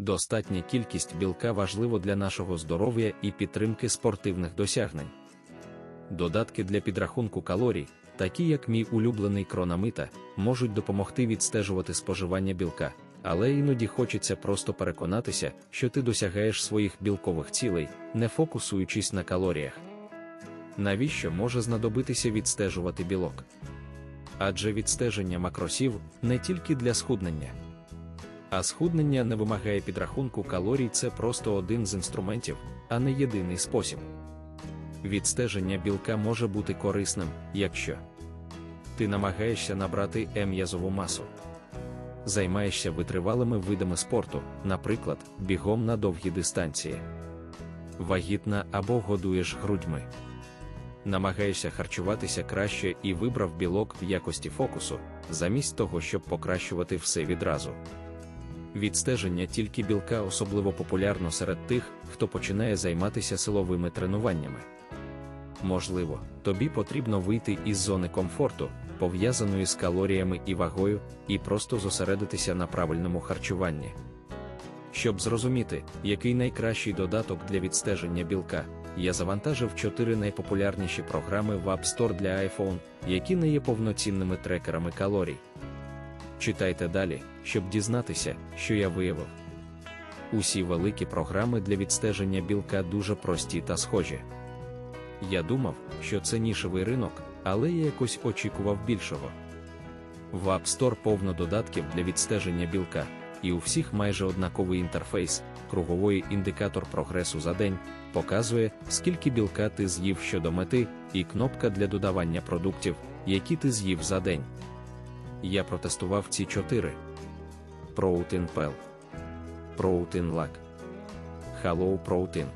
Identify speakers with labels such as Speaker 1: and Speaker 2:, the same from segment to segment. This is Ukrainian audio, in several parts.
Speaker 1: Достатня кількість білка важливо для нашого здоров'я і підтримки спортивних досягнень. Додатки для підрахунку калорій, такі як мій улюблений крономита, можуть допомогти відстежувати споживання білка, але іноді хочеться просто переконатися, що ти досягаєш своїх білкових цілей, не фокусуючись на калоріях. Навіщо може знадобитися відстежувати білок? Адже відстеження макросів не тільки для схуднення. А схуднення не вимагає підрахунку калорій, це просто один з інструментів, а не єдиний спосіб. Відстеження білка може бути корисним, якщо ти намагаєшся набрати м'язову масу, займаєшся витривалими видами спорту, наприклад, бігом на довгі дистанції, вагітна або годуєш грудьми. Намагаєшся харчуватися краще і вибрав білок в якості фокусу, замість того, щоб покращувати все відразу. Відстеження тільки білка особливо популярно серед тих, хто починає займатися силовими тренуваннями. Можливо, тобі потрібно вийти із зони комфорту, пов'язаної з калоріями і вагою, і просто зосередитися на правильному харчуванні. Щоб зрозуміти, який найкращий додаток для відстеження білка, я завантажив чотири найпопулярніші програми в App Store для iPhone, які не є повноцінними трекерами калорій. Читайте далі, щоб дізнатися, що я виявив. Усі великі програми для відстеження білка дуже прості та схожі. Я думав, що це нішевий ринок, але я якось очікував більшого. В App Store повно додатків для відстеження білка, і у всіх майже однаковий інтерфейс, круговий індикатор прогресу за день, показує, скільки білка ти з'їв щодо мети, і кнопка для додавання продуктів, які ти з'їв за день. Я протестував ці чотири: Protein Pel, Protein Lac, Hello Protein,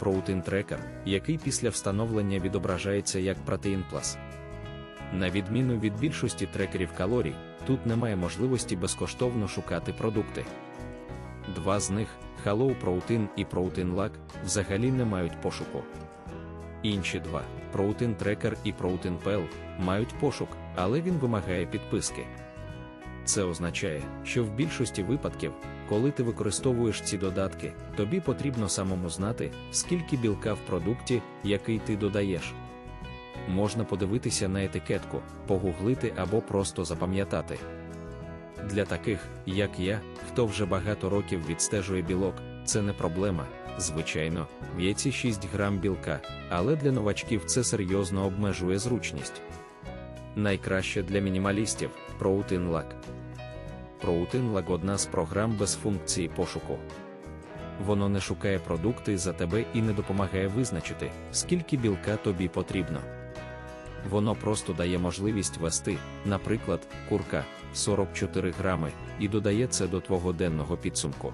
Speaker 1: Protein Tracker, який після встановлення відображається як Protein Plus. На відміну від більшості трекерів калорій, тут немає можливості безкоштовно шукати продукти. Два з них Hello Protein і Protein Lac, взагалі не мають пошуку. Інші два Protein Tracker і Protein Pel, мають пошук, але він вимагає підписки. Це означає, що в більшості випадків, коли ти використовуєш ці додатки, тобі потрібно самому знати, скільки білка в продукті, який ти додаєш. Можна подивитися на етикетку, погуглити або просто запам'ятати. Для таких, як я, хто вже багато років відстежує білок, це не проблема. Звичайно, в яйці 6 грам білка, але для новачків це серйозно обмежує зручність. Найкраще для мінімалістів. Protein Lag – одна з програм без функції пошуку. Воно не шукає продукти за тебе і не допомагає визначити, скільки білка тобі потрібно. Воно просто дає можливість вести, наприклад, курка 44 грами, і додає це до твого денного підсумку.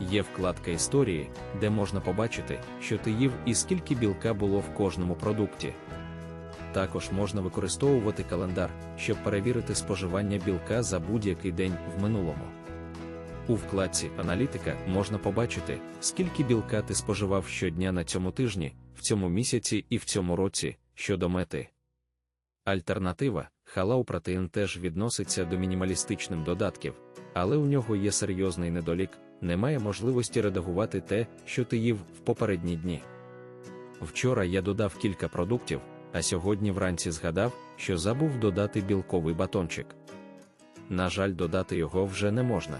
Speaker 1: Є вкладка історії, де можна побачити, що ти їв і скільки білка було в кожному продукті. Також можна використовувати календар, щоб перевірити споживання білка за будь-який день в минулому. У вкладці Аналітика можна побачити, скільки білка ти споживав щодня на цьому тижні, в цьому місяці і в цьому році щодо мети. Альтернатива Халау Protein теж відноситься до мінімалістичним додатків, але у нього є серйозний недолік, немає можливості редагувати те, що ти їв в попередні дні. Вчора я додав кілька продуктів, а сьогодні вранці згадав, що забув додати білковий батончик. На жаль, додати його вже не можна.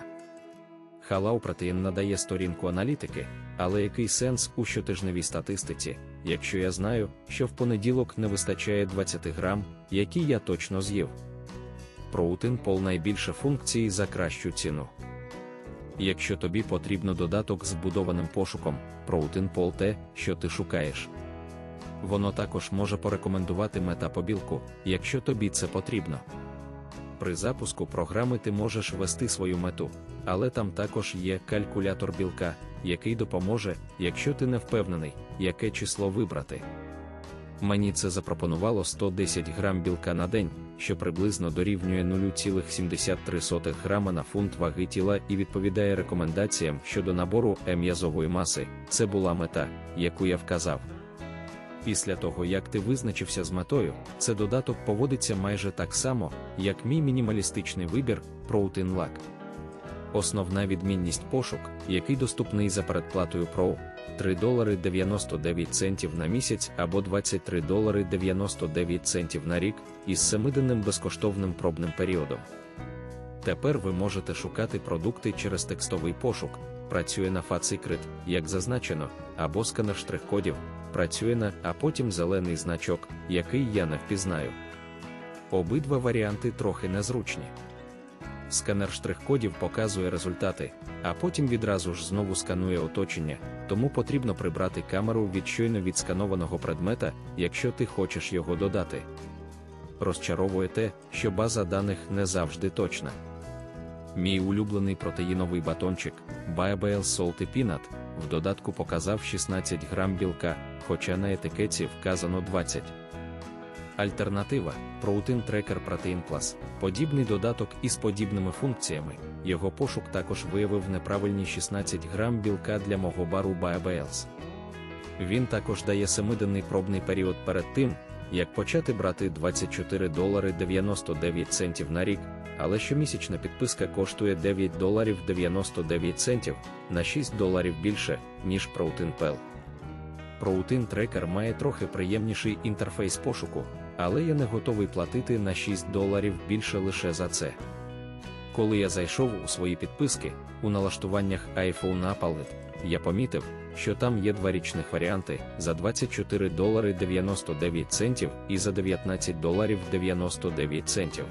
Speaker 1: Халау Protein надає сторінку аналітики, але який сенс у щотижневій статистиці, якщо я знаю, що в понеділок не вистачає 20 грам, які я точно з'їв. Проутин пол найбільше функцій за кращу ціну. Якщо тобі потрібно додаток з будованим пошуком, Protein пол те, що ти шукаєш. Воно також може порекомендувати метапобілку, якщо тобі це потрібно. При запуску програми ти можеш ввести свою мету, але там також є калькулятор білка, який допоможе, якщо ти не впевнений, яке число вибрати. Мені це запропонувало 110 грам білка на день, що приблизно дорівнює 0,73 грама на фунт ваги тіла і відповідає рекомендаціям щодо набору м'язової маси. Це була мета, яку я вказав. Після того, як ти визначився з метою, це додаток поводиться майже так само, як мій мінімалістичний вибір Protein Lag. Основна відмінність пошук, який доступний за передплатою Pro, 3 долари 99 центів на місяць або 23 долари 99 центів на рік із семиденним безкоштовним пробним періодом. Тепер ви можете шукати продукти через текстовий пошук, працює на FatSecret, як зазначено, або сканер штрих-кодів, працює на, а потім зелений значок, який я не впізнаю. Обидва варіанти трохи незручні. Сканер штрих-кодів показує результати, а потім відразу ж знову сканує оточення, тому потрібно прибрати камеру від щойно відсканованого предмета, якщо ти хочеш його додати. Розчаровує те, що база даних не завжди точна. Мій улюблений протеїновий батончик BioBL Salty Peanut в додатку показав 16 грам білка, хоча на етикетці вказано 20. Альтернатива Protein Tracker Protein Plus подібний додаток із подібними функціями. Його пошук також виявив неправильні 16 грам білка для мого бару BioBLs. Він також дає семиденний пробний період перед тим, як почати брати 24 долари 99 центів на рік, але щомісячна підписка коштує 9 доларів 99 центів на 6 доларів більше, ніж Protein Pel. Protein Tracker має трохи приємніший інтерфейс пошуку, але я не готовий платити на 6 доларів більше лише за це. Коли я зайшов у свої підписки у налаштуваннях iPhone Applet, я помітив, що там є два річних варіанти за 24 долари 99 центів і за 19 доларів 99 центів.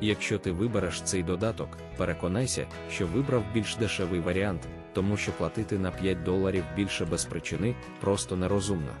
Speaker 1: Якщо ти вибереш цей додаток, переконайся, що вибрав більш дешевий варіант, тому що платити на 5 доларів більше без причини просто нерозумно.